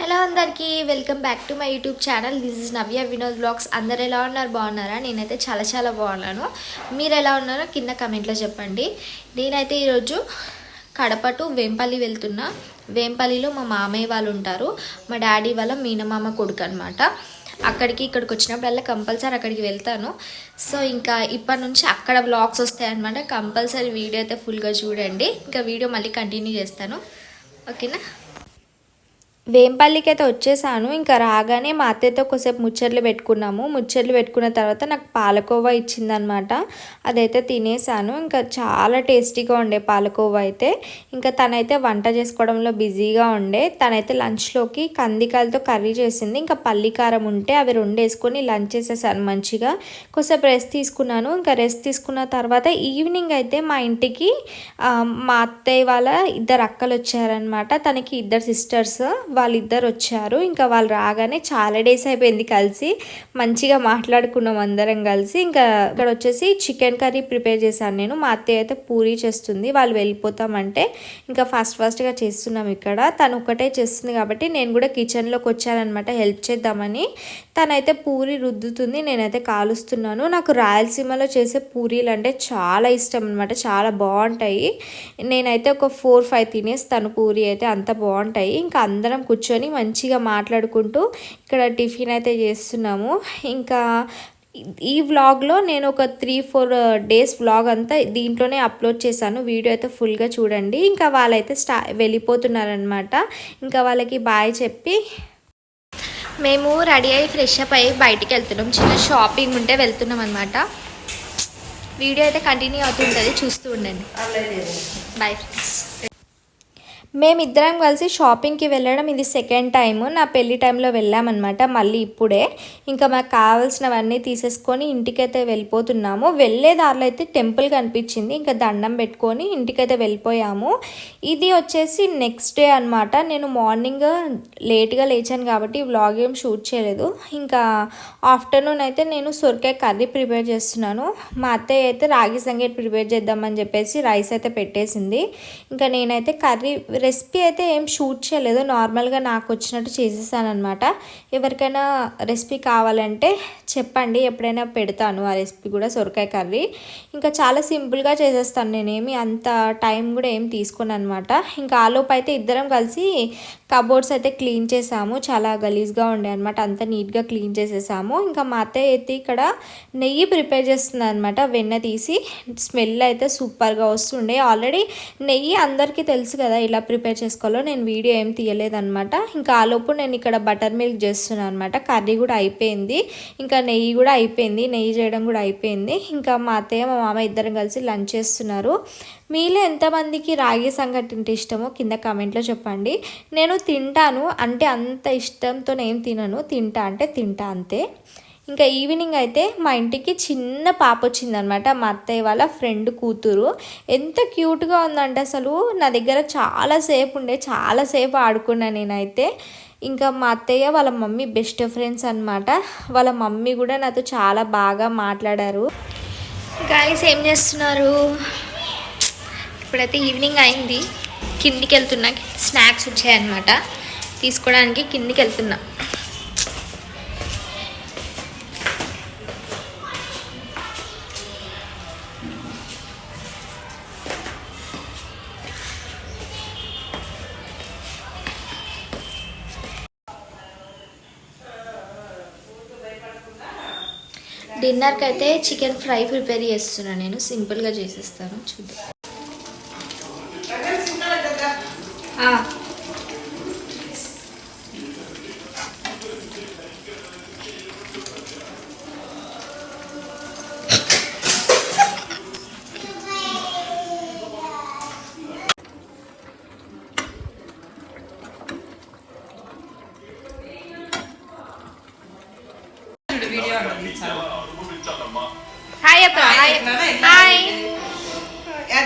Hello అందరికీ welcome back to my YouTube channel. This is Navya Vinod vlogs. అందరు ఎలా ఉన్నారు? బాగున్నారా? నేనైతే చాలా చాలా బాగున్నాను. మీరు ఎలా ఉన్నారో కింద కమెంట్లో చెప్పండి. నేనైతే ఈరోజు కడప టు వేంపల్లి వెళ్తున్నా. వేంపల్లిలో మా మామయ్య వాళ్ళు ఉంటారు. మా డాడీ వాళ్ళ మీనమామ కొడుకు అనమాట అక్కడికి ఇక్కడికి వచ్చినప్పుడల్లా కంపల్సరీ అక్కడికి వెళ్తాను. సో ఇంకా ఇప్పటి నుంచి అక్కడ బ్లాగ్స్ వస్తాయన్నమాట కంపల్సరీ వీడియో అయితే ఫుల్గా చూడండి. ఇంకా వీడియో మళ్ళీ కంటిన్యూ చేస్తాను. ఓకేనా? వేంపల్లికి అయితే వచ్చేసాను. ఇంకా రాగానే మా అత్తయ్యతో కొద్దిసేపు ముచ్చట్లు పెట్టుకున్నాము. ముచ్చట్లు పెట్టుకున్న తర్వాత నాకు పాలకోవా ఇచ్చిందనమాట. అదైతే తినేసాను. ఇంకా చాలా టేస్టీగా ఉండే పాలకోవా అయితే. ఇంకా తనైతే వంట చేసుకోవడంలో బిజీగా ఉండే. తనైతే లంచ్లోకి కందికాయలతో కర్రీ చేసింది. ఇంకా పల్లికారం ఉంటే అవి రెండు వేసుకొని లంచ్ చేసేసాను మంచిగా. కొద్దిసేపు రెస్ట్ తీసుకున్నాను. ఇంకా రెస్ట్ తీసుకున్న తర్వాత ఈవినింగ్ అయితే మా ఇంటికి మా అత్తయ్య వాళ్ళ ఇద్దరు అక్కలు వచ్చారనమాట తనకి ఇద్దరు సిస్టర్స్. వాళ్ళిద్దరు వచ్చారు. ఇంకా వాళ్ళు రాగానే చాలా డేస్ అయిపోయింది కలిసి. మంచిగా మాట్లాడుకున్నాం అందరం కలిసి. ఇంకా ఇక్కడ వచ్చేసి చికెన్ కర్రీ ప్రిపేర్ చేశాను నేను. మా అత్తయ్య అయితే పూరీ చేస్తుంది. వాళ్ళు వెళ్ళిపోతామంటే ఇంకా ఫస్ట్ ఫస్ట్గా చేస్తున్నాం ఇక్కడ. తను ఒకటే చేస్తుంది కాబట్టి నేను కూడా కిచెన్లోకి వచ్చానమాట హెల్ప్ చేద్దామని. తనైతే పూరి రుద్దుతుంది. నేనైతే కాలుస్తున్నాను. నాకు రాయలసీమలో చేసే పూరీలు అంటే చాలా ఇష్టం అనమాట చాలా బాగుంటాయి. నేనైతే ఒక ఫోర్ ఫైవ్ తినేస్తాను పూరి అయితే అంత బాగుంటాయి. ఇంకా అందరం కూర్చొని మంచిగా మాట్లాడుకుంటూ ఇక్కడ టిఫిన్ అయితే చేస్తున్నాము. ఇంకా ఈ వ్లాగ్లో నేను ఒక త్రీ ఫోర్ డేస్ వ్లాగ్ అంతా దీంట్లోనే అప్లోడ్ చేశాను. వీడియో అయితే ఫుల్గా చూడండి. ఇంకా వాళ్ళైతే స్టా వెళ్ళిపోతున్నారనమాట ఇంకా వాళ్ళకి బాయ్ చెప్పి మేము రెడీ అయ్యి ఫ్రెష్ అప్ అయ్యి బయటికి వెళ్తున్నాం. చిన్న షాపింగ్ ఉంటే వెళ్తున్నాం అనమాట వీడియో అయితే కంటిన్యూ అవుతుంటుంది. చూస్తూ ఉండండి. Bye friends. మేమిద్దరం కలిసి షాపింగ్కి వెళ్ళడం ఇది సెకండ్ టైము నా పెళ్ళి టైంలో వెళ్ళామన్నమాట. మళ్ళీ ఇప్పుడే. ఇంకా మాకు కావాల్సినవన్నీ తీసేసుకొని ఇంటికైతే వెళ్ళిపోతున్నాము. వెళ్ళే దారిలో అయితే టెంపుల్ కనిపించింది. ఇంకా దండం పెట్టుకొని ఇంటికైతే వెళ్ళిపోయాము. ఇది వచ్చేసి నెక్స్ట్ డే అనమాట నేను మార్నింగ్ లేట్గా లేచాను కాబట్టి వ్లాగ్ ఏం షూట్ చేయలేదు. ఇంకా ఆఫ్టర్నూన్ అయితే నేను సొరకాయ కర్రీ ప్రిపేర్ చేస్తున్నాను. మా అత్తయ్య అయితే రాగి సంగటి ప్రిపేర్ చేద్దామని చెప్పేసి రైస్ అయితే పెట్టేసింది. ఇంకా నేనైతే కర్రీ రెసిపీ అయితే ఏం షూట్ చేయలేదు. నార్మల్గా నాకు వచ్చినట్టు చేసేసానమాట అనమాట ఎవరికైనా రెసిపీ కావాలంటే చెప్పండి. ఎప్పుడైనా పెడతాను. ఆ రెసిపీ కూడా సొరకాయ కర్రీ. ఇంకా చాలా సింపుల్గా చేసేస్తాను. నేనేమి అంత టైం కూడా ఏం తీసుకోను అనమాట ఇంకా ఆలోపు అయితే ఇద్దరం కలిసి కబోర్డ్స్ అయితే క్లీన్ చేసాము. చాలా గలీజ్గా ఉండే అనమాట అంత నీట్గా క్లీన్ చేసేసాము. ఇంకా మా అత్తయ్య అయితే ఇక్కడ నెయ్యి ప్రిపేర్ చేస్తుంది అనమాట వెన్న తీసి స్మెల్ అయితే సూపర్గా వస్తుండే. ఆల్రెడీ నెయ్యి అందరికీ తెలుసు కదా. ఇలా ప్రిపేర్ చేసుకోవాలో నేను వీడియో ఏం తీయలేదనమాట ఇంకా ఆలోపు నేను ఇక్కడ బటర్ మిల్క్ చేస్తున్నాను అనమాట కర్రీ కూడా అయిపోయింది. ఇంకా నెయ్యి కూడా అయిపోయింది. నెయ్యి చేయడం కూడా అయిపోయింది. ఇంకా మా అత్తయ్య మా మామ ఇద్దరం కలిసి లంచ్ చేస్తున్నారు. మీలో ఎంతమందికి రాగి సంగటి అంటే ఇష్టమో కింద కామెంట్లో చెప్పండి. నేను తింటాను. అంటే అంత ఇష్టంతో నేను తినను. తింటా అంటే తింటా అంతే. ఇంకా ఈవినింగ్ అయితే మా ఇంటికి చిన్న పాప వచ్చిందనమాట. మా అత్తయ్య వాళ్ళ ఫ్రెండ్ కూతురు. ఎంత క్యూట్గా ఉందంటే అసలు నా దగ్గర చాలాసేపు ఉండే చాలాసేపు ఆడుకున్నా నేనైతే. ఇంకా మా అత్తయ్య వాళ్ళ మమ్మీ బెస్ట్ ఫ్రెండ్స్ అనమాట. వాళ్ళ మమ్మీ కూడా నాతో చాలా బాగా మాట్లాడారు. గాయస్ ఏం చేస్తున్నారు? ఇప్పుడైతే ఈవినింగ్ అయింది. కిందికి వెళ్తున్నా స్నాక్స్ వచ్చాయన్నమాట. తీసుకోవడానికి కిందికి వెళ్తున్నా డిన్నర్కి అయితే చికెన్ ఫ్రై ప్రిపేర్ చేస్తున్నాను నేను. సింపుల్గా చేసేస్తాను. చూద్దాం.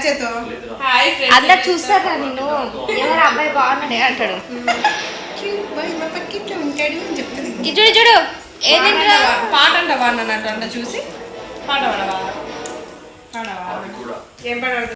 హాయ్ అందరు చూస్తారా నేను ఎవరు అబ్బాయి బాగున్నాడే అంటాడు. ఉంటాడు అని చెప్తుంది చూడు తింటున్నావు? పాట అంటావా అన్నట్టు అంట చూసి. పాట పాడవా పాడవా ఏం పాడతావు?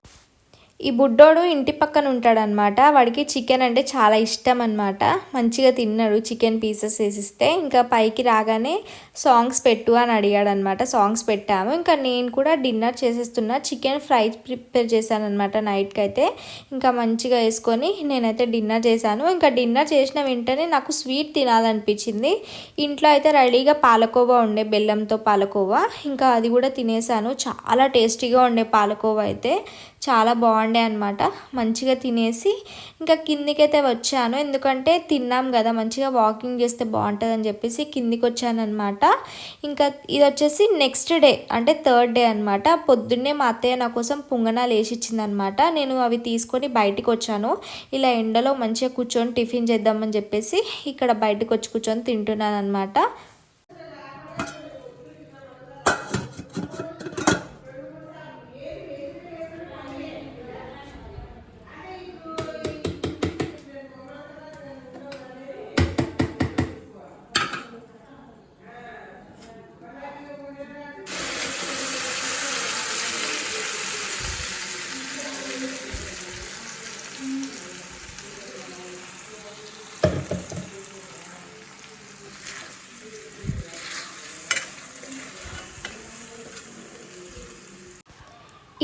ఈ బుడ్డోడు ఇంటి పక్కన ఉంటాడనమాట వాడికి చికెన్ అంటే చాలా ఇష్టం అనమాట మంచిగా తిన్నాడు చికెన్ పీసెస్ వేసిస్తే. ఇంకా పైకి రాగానే సాంగ్స్ పెట్టు అని అడిగాడనమాట సాంగ్స్ పెట్టాము. ఇంకా నేను కూడా డిన్నర్ చేసేస్తున్నా. చికెన్ ఫ్రై ప్రిపేర్ చేశాను అనమాట నైట్కి అయితే ఇంకా మంచిగా వేసుకొని నేనైతే డిన్నర్ చేశాను. ఇంకా డిన్నర్ చేసిన వెంటనే నాకు స్వీట్ తినాలనిపించింది. ఇంట్లో అయితే రెడీగా పాలకోవా ఉండే బెల్లంతో పాలకోవా. ఇంకా అది కూడా తినేసాను చాలా టేస్టీగా ఉండే పాలకోవా అయితే. చాలా బాగుండే అనమాట మంచిగా తినేసి ఇంకా కిందికైతే వచ్చాను. ఎందుకంటే తిన్నాం కదా మంచిగా వాకింగ్ చేస్తే బాగుంటుంది అని చెప్పేసి కిందికి వచ్చాను అనమాట ఇంకా ఇది వచ్చేసి నెక్స్ట్ డే అంటే థర్డ్ డే అనమాట పొద్దున్నే మా అత్తయ్య నా కోసం పుంగనాలు వేసి ఇచ్చిందనమాట నేను అవి తీసుకొని బయటికి వచ్చాను ఇలా ఎండలో మంచిగా కూర్చొని టిఫిన్ చేద్దామని చెప్పేసి ఇక్కడ బయటకు వచ్చి కూర్చొని తింటున్నాను అనమాట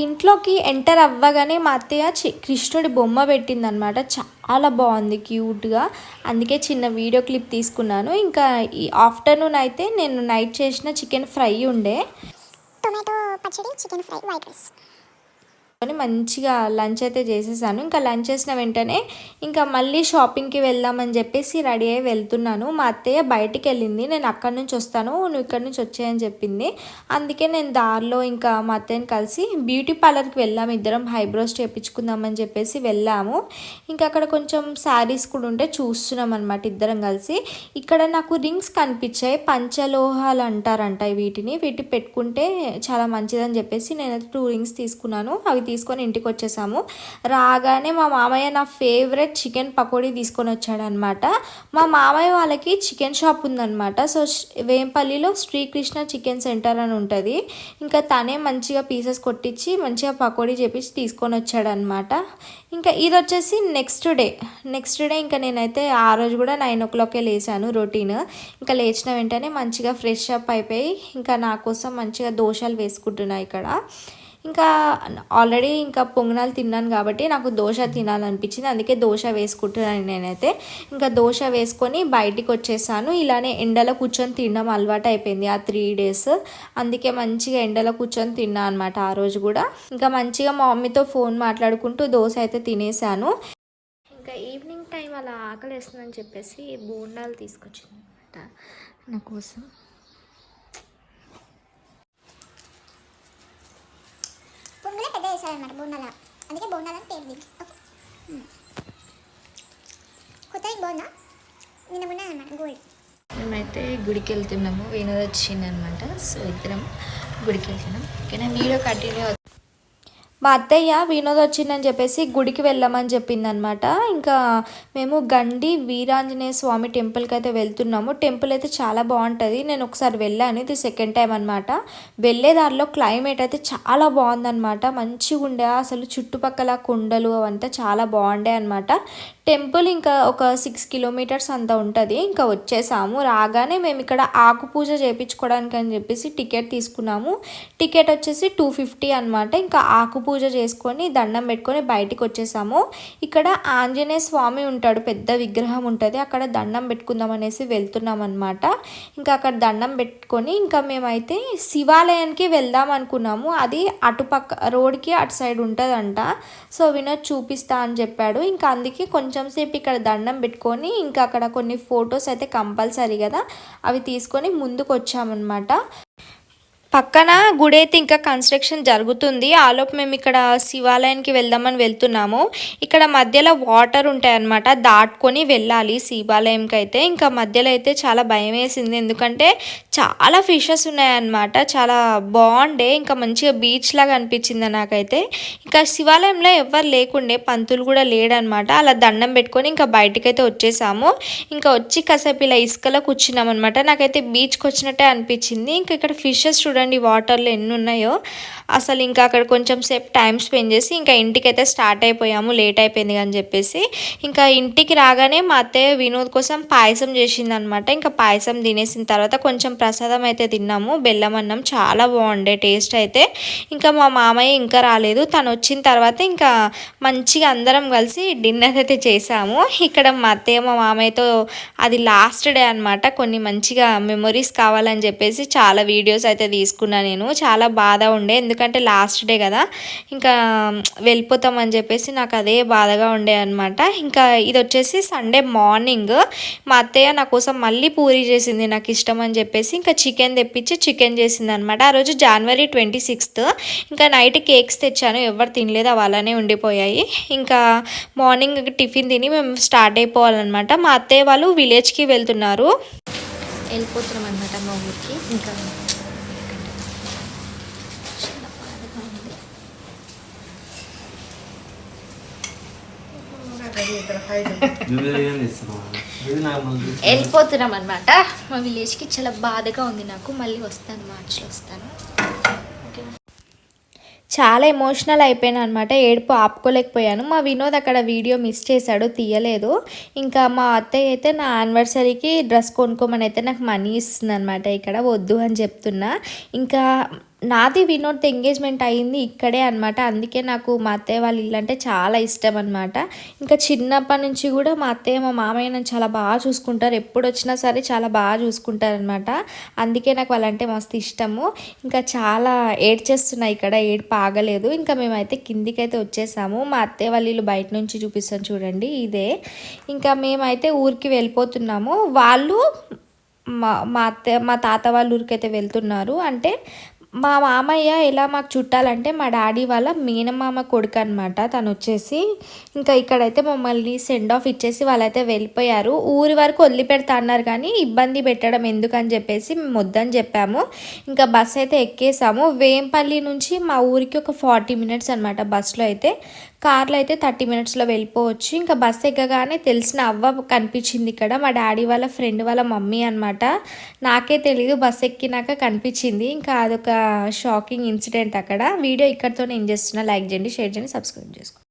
ఇంట్లోకి ఎంటర్ అవ్వగానే మా అత్తయ్య చి కృష్ణుడి బొమ్మ పెట్టిందనమాట చాలా బాగుంది క్యూట్గా. అందుకే చిన్న వీడియో క్లిప్ తీసుకున్నాను. ఇంకా ఈ ఆఫ్టర్నూన్ అయితే నేను నైట్ చేసిన చికెన్ ఫ్రై ఉండే. టొమాటో పచ్చడి చికెన్ ఫ్రై వైట్ రైస్. అని మంచిగా లంచ్ అయితే చేసేసాను. ఇంకా లంచ్ చేసిన వెంటనే ఇంకా మళ్ళీ షాపింగ్కి వెళ్దామని చెప్పేసి రెడీ అయ్యి వెళ్తున్నాను. మా అత్తయ్య బయటికి వెళ్ళింది. నేను అక్కడి నుంచి వస్తాను. నువ్వు ఇక్కడి నుంచి వచ్చాయని చెప్పింది. అందుకే నేను దారిలో ఇంకా మా అత్తయ్యని కలిసి బ్యూటీ పార్లర్కి వెళ్ళాము ఇద్దరం హైబ్రోస్ చేయించుకుందామని చెప్పేసి వెళ్ళాము. ఇంకా అక్కడ కొంచెం శారీస్ కూడా ఉంటే చూస్తున్నాం అనమాట ఇద్దరం కలిసి. ఇక్కడ నాకు రింగ్స్ కనిపించాయి. పంచలోహాలు అంటారంట వీటిని. వీటి పెట్టుకుంటే చాలా మంచిదని చెప్పేసి నేనైతే టూ రింగ్స్ తీసుకున్నాను. అవి తీసుకొని ఇంటికి వచ్చేసాము రాగానే మా మామయ్య నా ఫేవరెట్ చికెన్ పకోడీ తీసుకొని వచ్చాడనమాట మా మామయ్య వాళ్ళకి చికెన్ షాప్ ఉందనమాట సో వేంపల్లిలో శ్రీకృష్ణ చికెన్ సెంటర్ అని ఉంటుంది. ఇంకా తనే మంచిగా పీసెస్ కొట్టించి మంచిగా పకోడీ చేపించి తీసుకొని వచ్చాడనమాట ఇంకా ఇది వచ్చేసి నెక్స్ట్ డే నెక్స్ట్ డే ఇంకా నేనైతే ఆ రోజు కూడా నైన్ ఓ క్లాకే లేచాను రొటీన్ ఇంకా లేచిన వెంటనే మంచిగా ఫ్రెష్ అప్ అయిపోయి ఇంకా నా కోసం మంచిగా దోశలు వేసుకుంటున్నా ఇక్కడ. ఇంకా ఆల్రెడీ ఇంకా పొంగనాలు తిన్నాను కాబట్టి నాకు దోశ తినాలనిపించింది. అందుకే దోశ వేసుకుంటున్నాను నేనైతే. ఇంకా దోశ వేసుకొని బయటికి వచ్చేసాను. ఇలానే ఎండలో కూర్చొని తినడం అలవాటు అయిపోయింది ఆ త్రీ డేస్ అందుకే మంచిగా ఎండలో కూర్చొని తిన్నా అనమాట ఆ రోజు కూడా. ఇంకా మంచిగా మా మమ్మీతో ఫోన్ మాట్లాడుకుంటూ దోశ అయితే తినేసాను. ఇంకా ఈవినింగ్ టైం అలా ఆకలి వేస్తుందని చెప్పేసి బోండాలు తీసుకొచ్చింది అనమాట నా కోసం. బొంగులే పెద్ద వేసారనమాట బోండాల. అందుకే బోండాల అని పేరు దీనికి కొత్త బాగుందా నిన్న ఉన్నాయి అనమాట గోల్డ్. మేమైతే గుడికి వెళ్తున్నాము వినోద్ వచ్చిందనమాట సో ఇద్దరం గుడికి వెళ్తున్నాం ఓకేనా? వీడియో కంటిన్యూ మా అత్తయ్య వినోద్ వచ్చిందని చెప్పేసి గుడికి వెళ్ళామని చెప్పిందనమాట. ఇంకా మేము గండి వీరాంజనేయ స్వామి టెంపుల్కి అయితే వెళ్తున్నాము. టెంపుల్ అయితే చాలా బాగుంటుంది. నేను ఒకసారి వెళ్ళాను. ఇది సెకండ్ టైం అనమాట వెళ్ళే దారిలో క్లైమేట్ అయితే చాలా బాగుందన్నమాట. మంచిగా ఉండే అసలు చుట్టుపక్కల కొండలు అవంతా చాలా బాగుండే అనమాట టెంపుల్ ఇంకా ఒక సిక్స్ కిలోమీటర్స్ అంతా ఉంటుంది. ఇంకా వచ్చేసాము. రాగానే మేము ఇక్కడ ఆకు పూజ చేయించుకోవడానికి అని చెప్పేసి టికెట్ తీసుకున్నాము. టికెట్ వచ్చేసి టూ ఫిఫ్టీ అనమాట ఇంకా ఆకు పూజ చేసుకొని దండం పెట్టుకొని బయటికి వచ్చేసాము. ఇక్కడ ఆంజనేయ స్వామి ఉంటాడు పెద్ద విగ్రహం ఉంటుంది. అక్కడ దండం పెట్టుకుందాం అనేసి వెళ్తున్నాం అనమాట ఇంకా అక్కడ దండం పెట్టుకొని ఇంకా మేమైతే శివాలయానికి వెళ్దాం అనుకున్నాము. అది అటుపక్క రోడ్కి అటు సైడ్ ఉంటుందంట. సో వినోద్ చూపిస్తా అని చెప్పాడు. ఇంకా అందుకే కొంచెం కొంచెం సేపు ఇక్కడ దండం పెట్టుకొని ఇంకా అక్కడ కొన్ని ఫొటోస్ అయితే కంపల్సరీ కదా అవి తీసుకొని ముందుకు వచ్చామన్నమాట పక్కన గుడి అయితే ఇంకా కన్స్ట్రక్షన్ జరుగుతుంది. ఆలోపు మేము ఇక్కడ శివాలయానికి వెళ్దామని వెళ్తున్నాము. ఇక్కడ మధ్యలో వాటర్ ఉంటాయన్నమాట. దాటుకొని వెళ్ళాలి శివాలయంకి అయితే ఇంకా మధ్యలో అయితే చాలా భయం వేసింది. ఎందుకంటే చాలా ఫిషెస్ ఉన్నాయన్నమాట. చాలా బాగుండే. ఇంకా మంచిగా బీచ్ లాగా అనిపించింది నాకైతే. ఇంకా శివాలయంలో ఎవ్వరు లేకుండే. పంతులు కూడా లేడనమాట అలా దండం పెట్టుకొని ఇంకా బయటకైతే వచ్చేసాము. ఇంకా వచ్చి కాసేపు ఇలా ఇసుకలో కూర్చున్నాం అనమాట నాకైతే బీచ్కి వచ్చినట్టే అనిపించింది. ఇంకా ఇక్కడ ఫిషెస్ చూడండి. చూడండి వాటర్లో ఎన్ని ఉన్నాయో అసలు ఇంకా అక్కడ కొంచెం సేపు టైం స్పెండ్ చేసి ఇంకా ఇంటికైతే స్టార్ట్ అయిపోయాము లేట్ అయిపోయింది అని చెప్పేసి. ఇంకా ఇంటికి రాగానే మా అత్తయ్య వినోద్ కోసం పాయసం చేసింది అనమాట ఇంకా పాయసం తినేసిన తర్వాత కొంచెం ప్రసాదం అయితే తిన్నాము బెల్లం అన్నం చాలా బాగుండే టేస్ట్ అయితే. ఇంకా మా మామయ్య ఇంకా రాలేదు. తను వచ్చిన తర్వాత ఇంకా మంచిగా అందరం కలిసి డిన్నర్ అయితే చేసాము. ఇక్కడ మా అత్తయ్య మా మామయ్యతో అది లాస్ట్ డే అనమాట కొన్ని మంచిగా మెమొరీస్ కావాలని చెప్పేసి చాలా వీడియోస్ అయితే తీసుకున్నా నేను. చాలా బాధ ఉండే. ఎందుకంటే లాస్ట్ డే కదా. ఇంకా వెళ్ళిపోతామని చెప్పేసి నాకు అదే బాధగా ఉండే అనమాట ఇంకా ఇది వచ్చేసి సండే మార్నింగ్ మా అత్తయ్య నా కోసం మళ్ళీ పూరి చేసింది నాకు ఇష్టం అని చెప్పేసి ఇంకా చికెన్ తెప్పించి చికెన్ చేసింది అనమాట ఆ రోజు జనవరి ట్వంటీ సిక్స్త్ ఇంకా నైట్ కేక్స్ తెచ్చాను. ఎవరు తినలేదు. అవి అలానే ఉండిపోయాయి. ఇంకా మార్నింగ్ టిఫిన్ తిని మేము స్టార్ట్ అయిపోవాలన్నమాట. మా అత్తయ్య వాళ్ళు విలేజ్కి వెళ్తున్నారు. వెళ్ళిపోతున్నాం అనమాట మా ఊరికి. ఇంకా చాలా బాధగా ఉంది. నువ్వు ఏం చేస్తున్నావు ఇది నార్మల్ వెళ్ళిపోతున్నాం అనమాట మా విలేజ్కి చాలా బాధగా ఉంది నాకు. మళ్ళీ వస్తాను మార్చిలో వస్తాను. చాలా ఎమోషనల్ అయిపోయాను అనమాట ఏడుపు ఆపుకోలేకపోయాను. మా వినోద్ అక్కడ వీడియో మిస్ చేశాడు తీయలేదు. ఇంకా మా అత్తయ్య అయితే నా యానివర్సరీకి డ్రెస్ కొనుక్కోమని అయితే నాకు మనీ ఇస్తుంది అనమాట ఇక్కడ వద్దు అని చెప్తున్నా. ఇంకా నాది వినోద్ ఎంగేజ్మెంట్ అయింది ఇక్కడే అనమాట అందుకే నాకు మా అత్తయ్య వాళ్ళ ఇల్లు అంటే చాలా ఇష్టం అనమాట ఇంకా చిన్నప్పటి నుంచి కూడా మా అత్తయ్య మా మామయ్య నన్ను చాలా బాగా చూసుకుంటారు. ఎప్పుడు వచ్చినా సరే చాలా బాగా చూసుకుంటారు అనమాట అందుకే నాకు వాళ్ళంటే మస్తు ఇష్టము. ఇంకా చాలా ఏడ్చేస్తున్నాయి ఇక్కడ ఏడుపు ఆగలేదు ఇంకా మేమైతే కిందికైతే వచ్చేసాము. మా అత్తయ్య వాళ్ళ ఇల్లు బయట నుంచి చూపిస్తాను చూడండి ఇదే. ఇంకా మేమైతే ఊరికి వెళ్ళిపోతున్నాము. వాళ్ళు మా మా అత్త మా తాత వాళ్ళ ఊరికైతే వెళ్తున్నారు. అంటే మా మామయ్య ఎలా మాకు చుట్టాలంటే మా డాడీ వాళ్ళ మేనమామ కొడుకు అనమాట తను వచ్చేసి ఇంకా ఇక్కడైతే మమ్మల్ని సెండ్ ఆఫ్ ఇచ్చేసి వాళ్ళైతే వెళ్ళిపోయారు. ఊరి వరకు వదిలిపెడతా అన్నారు కానీ ఇబ్బంది పెట్టడం ఎందుకని చెప్పేసి మేము వద్దని చెప్పాము. ఇంకా బస్ అయితే ఎక్కేసాము. వేంపల్లి నుంచి మా ఊరికి ఒక ఫార్టీ మినిట్స్ అనమాట బస్సులో అయితే. కార్లో అయితే థర్టీ మినిట్స్లో వెళ్ళిపోవచ్చు. ఇంకా బస్ ఎక్కగానే తెలిసిన అవ్వ కనిపించింది ఇక్కడ. మా డాడీ వాళ్ళ ఫ్రెండ్ వాళ్ళ మమ్మీ అనమాట నాకే తెలీదు బస్ ఎక్కినాక కనిపించింది. ఇంకా అదొక షాకింగ్ ఇన్సిడెంట్ అక్కడ. వీడియో ఇక్కడితో ఏం చేస్తున్నా. లైక్ చేయండి షేర్ చేయండి సబ్స్క్రైబ్ చేసుకోండి.